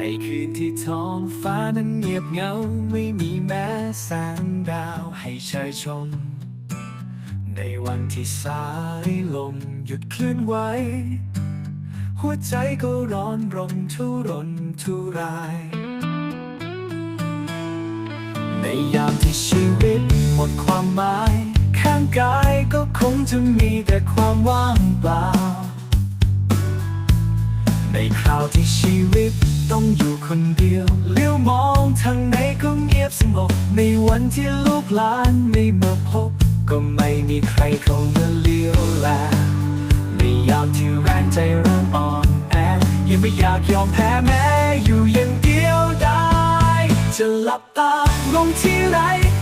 ในคืนที่ท้องฟ้านั้นเงียบเงา ไม่มีแม้แสงดาวให้เชยชม ในวันที่สายลมหยุดเคลื่อนไหว หัวใจก็ร้อนรนทุรนทุราย ในยามที่ชีวิตหมดความหมาย ข้างกายก็คงจะมีแต่ความว่างเปล่า ในคราวที่ชีวิตต้องอยู่คนเดียวเลี้ยวมองทางไหนก็เงียบสงบในวันที่ลูกหลานไม่มาพบ ก็ไม่มีใครเข้ามาเลี้ยวแลในยามที่แรงใจเริ่มอ่อนแอยังไม่อยากยอมแพ้แม้อยู่อย่างเดียวได้ จะหลับตาลงที่ไร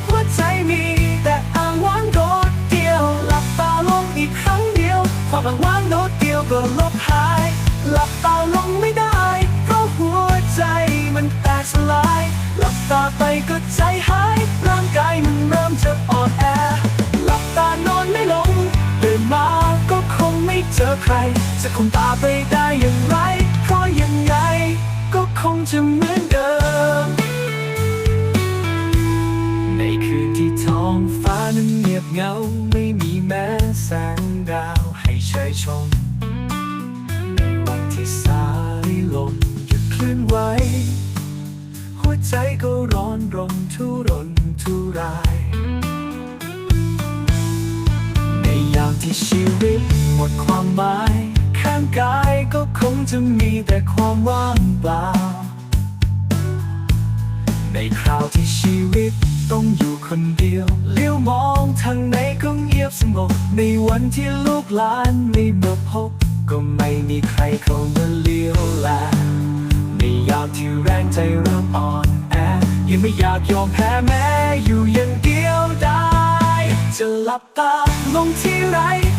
หัวใจมีแต่อ้างว้างโดดเดียว หลับตาลงอีกครั้งเดียวความอ้างว้างโดดเดียวก็ลบหาย ก็ใจหาย ร่างกายมันเริ่มจะอ่อนแอ หลับตานอนไม่ลงตื่นมาก็คงไม่เจอใคร จะคงตาไปได้อย่างไร เพราะยังไง ก็คงจะเหมือนเดิม ในคืนที่ท้องฟ้านั้นเงียบเหงา ใจก็ร้อนรนทุรนทุราย ในยามที่ชีวิตหมดความหมาย ข้างกายก็คงจะมีแต่ความว่างเปล่า ในคราวที่ชีวิตต้องอยู่คนเดียวเลี้ยวมองทางไหนก็เงียบสงบในวันที่ลูกหลานไม่มาพบ ก็ไม่มีใครเข้ามาเลี้ยวแลในยามที่แรงใจริ่มอ่อน ไม่อยากยอมแพ้แม้อยู่อย่างเดียวได้ จะหลับตาลงที่ไร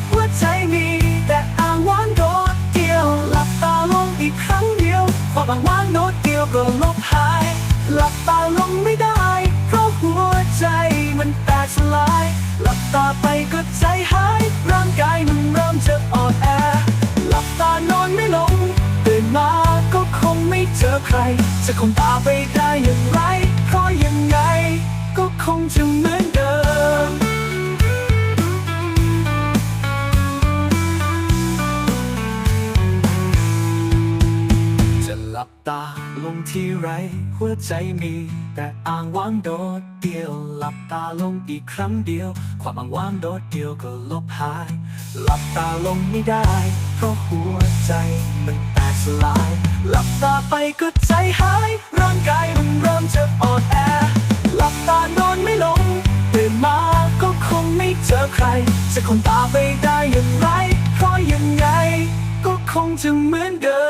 หัวใจมี แต่อ้างว้างโดดเดียว หลับตาลงอีกครั้งเดียวความอ้างว้างโดดเดียวก็ลบหาย หลับตาลงไม่ได้ เพราะหัวใจมันแตกสลาย หลับตาไปก็ใจหายร่างกายมันเริ่มจะอ่อนแอ หลับตานอนไม่ลงตื่นมาก็คงไม่เจอใคร จะคงตาไปได้อย่างไร คงจะเหมือนเดิม จะหลับตาลงที่ไร หัวใจมี แต่อ่างว่างโดดเดียว หลับตาลงอีกครั้งเดียว ความอ่างว่างโดดเดียวก็ลบหาย หลับตาลงไม่ได้ เพราะหัวใจมันแตกสลาย หลับตาไปก็ใจหาย ร่างกายมันเริ่มจะอ่อนแอ จะคงตาไปได้อย่างไร เพราะยังไง ก็คงจะเหมือนเดิม